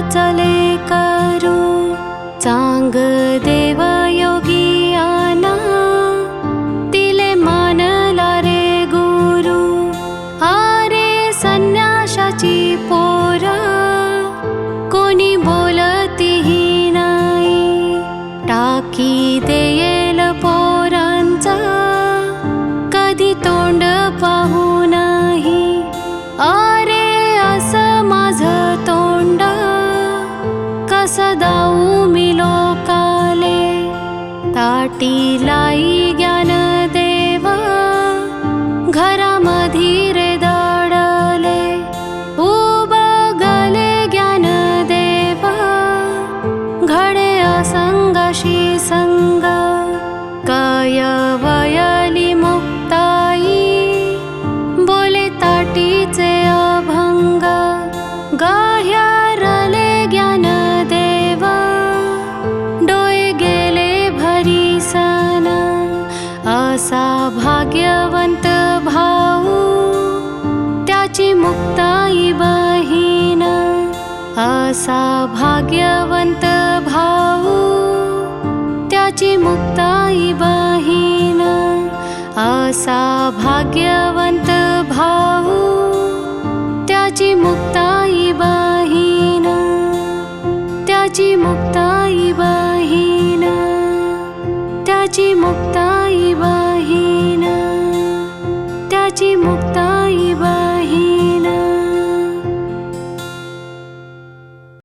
चले करू चांग देव योगियाना तिले मानला रे गुरु आरे संन्याशाची पोर कोणी बोलतीही नाही टाकी देये ी ज्ञानदेवारा मधीरे दडले उबले ज्ञानदेवाडे सं भाग्यवंत भाऊ त्याची मुक्ताई बहीण असा भाग्यवंत भाऊ त्याची मुक्ताई बहीण असा भाग्यवंत भाऊ त्याची मुक्ताई बहीण त्याची मुक्ताई बहीण त्याची मुक्ताई बहीण. मुक्ताई बा।